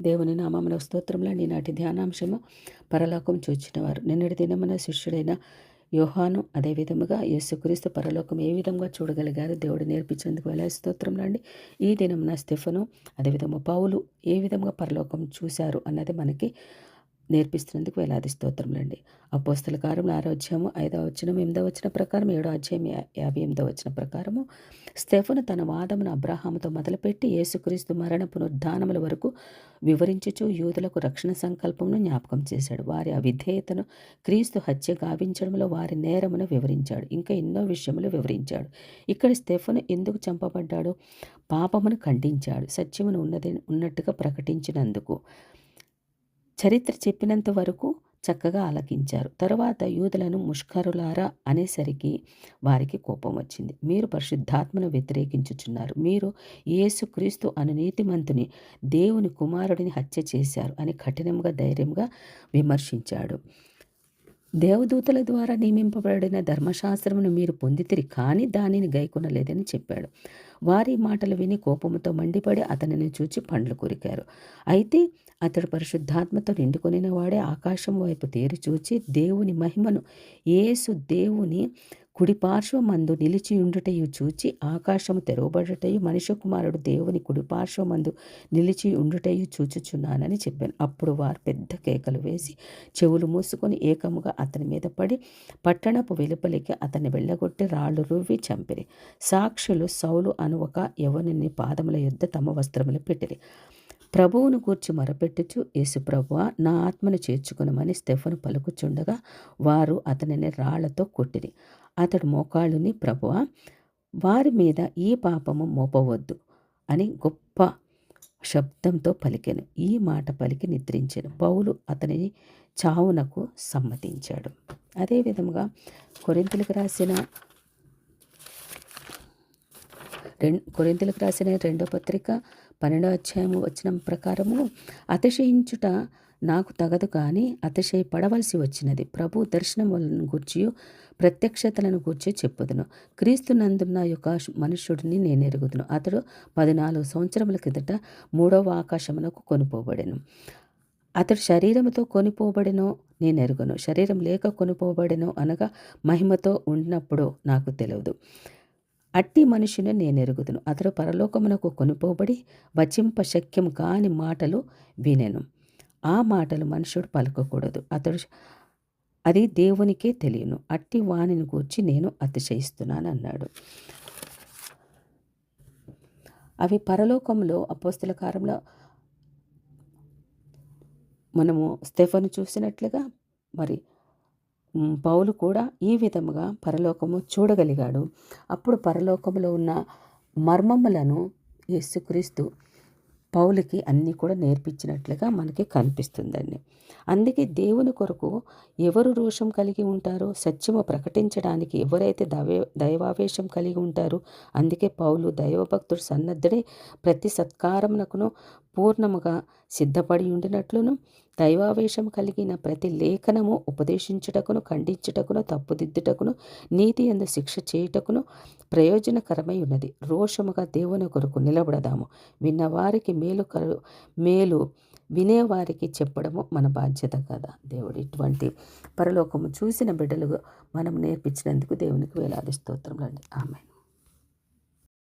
దేవుని నామమున స్తోత్రంలో నాటి ధ్యానాంశము పరలోకం చూచినవారు. నిన్నటి దినమున శిష్యుడైన యోహాను అదే విధముగా యేసుక్రీస్తు పరలోకం ఏ విధంగా చూడగలిగారు దేవుడు నేర్పించేందుకు వెళ్ళే స్తోత్రంలో అండి. ఈ దినమున స్టెఫను అదేవిధంగా పావులు ఏ విధంగా పరలోకం చూశారు అన్నది మనకి నేర్పిస్తున్నందుకు వేలాది స్తోత్రములండి. అపోస్తల కారం ఆరో అధ్యాయము ఐదవ వచ్చిన ఎనిమిదవ వచ్చిన ప్రకారం ఏడో అధ్యాయం యాభై ఎనిమిదవ వచ్చిన ప్రకారము స్టెఫను తన వాదమును అబ్రహాముతో మొదలుపెట్టి యేసుక్రీస్తు మరణ పునరుద్ధానముల వరకు వివరించుచు యూదులకు రక్షణ సంకల్పమును జ్ఞాపకం చేశాడు. వారి అవిధేయతను క్రీస్తు హత్య గావించడంలో వారి నేరమును వివరించాడు. ఇంకా ఎన్నో విషయములు వివరించాడు. ఇక్కడ స్టెఫను ఎందుకు చంపబడ్డాడు? పాపమును ఖండించాడు. సత్యమును ఉన్నది ఉన్నట్టుగా ప్రకటించినందుకు చరిత్ర చెప్పినంత వరకు చక్కగా ఆలకించారు. తరువాత యూదులను ముష్కరులారా అనేసరికి వారికి కోపం వచ్చింది. మీరు పరిశుద్ధాత్మను వ్యతిరేకించుచున్నారు. మీరు యేసుక్రీస్తు అను నీతిమంతుని దేవుని కుమారుడిని హత్య చేశారు అని కఠినంగా ధైర్యంగా విమర్శించాడు. దేవదూతల ద్వారా నియమింపబడిన ధర్మశాస్త్రమును మీరు పొందితిరి కానీ దానిని గైకొనలేదని చెప్పాడు. వారి మాటలు విని కోపముతో మండిపడి అతనిని చూచి పండ్లు కొరికారు. అయితే అతడు పరిశుద్ధాత్మతో నిండుకొనిన వాడే ఆకాశం వైపు తేరి చూచి దేవుని మహిమను ఏసు దేవుని కుడి పార్శ్వమందు నిలిచి ఉండుటయు చూచి ఆకాశము తెరవబడుటయు మనుష్య కుమారుడు దేవుని కుడి పార్శ్వమందు నిలిచి ఉండుటయు చూచుచున్నానని చెప్పాను. అప్పుడు వారు పెద్ద కేకలు వేసి చెవులు మూసుకొని ఏకముగా అతని మీద పడి పట్టణపు వెలుపలికి అతన్ని వెళ్ళగొట్టి రాళ్ళు రువ్వి చంపిరి. సాక్షులు సౌలు అను ఒక యవనిని పాదముల యుద్ధ తమ వస్త్రములు పెట్టిరి. ప్రభువును కూర్చి మొరపెట్టుచు యేసుప్రభువ నా ఆత్మను చేర్చుకునమని స్టెఫను పలుకుచుండగా వారు అతనిని రాళ్ళతో కొట్టిరి. అతడు మోకాళ్ళుని ప్రభువ వారి మీద ఈ పాపము మోపవద్దు అని గొప్ప శబ్దంతో పలికెను. ఈ మాట పలికి నిద్రించాను. పౌలు అతనిని చావునకు సమ్మతించాడు. అదేవిధముగా కొరింతలకు రాసిన రెండు కొరింతలకు రాసిన రెండో పత్రిక పన్నెండో అధ్యాయము వచ్చిన ప్రకారము అతిశయించుట నాకు తగదు కానీ అతిశయపడవలసి వచ్చినది. ప్రభు దర్శనములను గూర్చి ప్రత్యక్షతలను గూర్చి చెప్పుదును. క్రీస్తు నందున్న యొక్క మనుష్యుడిని నేను ఎరుగుదును. అతడు పద్నాలుగు సంవత్సరముల కిందట మూడవ ఆకాశమునకు కొనుపోబడెను. అతడు శరీరముతో కొనిపోబడినో నేను ఎరుగను. శరీరం లేక కొనిపోబడినో అనగా మహిమతో ఉన్నప్పుడు నాకు తెలియదు అట్టి మనుషుని నేను ఎరుగుదును. అతడు పరలోకమునకు కొనుపోబడి వచింప శక్యం కాని మాటలు వినెను. ఆ మాటలు మనుషుడు పలకకూడదు. అతడు అది దేవునికే తెలియను. అట్టి వాణిని గూర్చి నేను అతిశయిస్తున్నాను అన్నాడు. అవి పరలోకంలో అపోస్తుల కాలంలో మనము స్టెఫను చూసినట్లుగా మరి పౌలు కూడా ఈ విధముగా పరలోకము చూడగలిగాడు. అప్పుడు పరలోకములో ఉన్న మర్మములను యేసుక్రీస్తు పౌలకి అన్నీ కూడా నేర్పించినట్లుగా మనకి కనిపిస్తుందండి. అందుకే దేవుని కొరకు ఎవరు రోషం కలిగి ఉంటారో సత్యము ప్రకటించడానికి ఎవరైతే దైవ దైవావేశం కలిగి ఉంటారో అందుకే పౌలు దైవభక్తుడు సన్నద్ధుడే ప్రతి సత్కారమునకును పూర్ణముగా సిద్ధపడి ఉండినట్లును దైవావేశం కలిగిన ప్రతి లేఖనము ఉపదేశించుటకును ఖండించుటకును తప్పుదిద్దుటకును నీతి ఎందు శిక్ష చేయుటకును ప్రయోజనకరమై ఉన్నది. రోషముగా దేవుని కొరకు నిలబడదాము. విన్నవారికి మేలు కరు మేలు వినేవారికి చెప్పడము మన బాధ్యత కదా. దేవుడు ఇటువంటి పరలోకము చూసిన బిడ్డలు మనం నేర్పించినందుకు దేవునికి వేలాది స్తోత్రములండి. ఆమె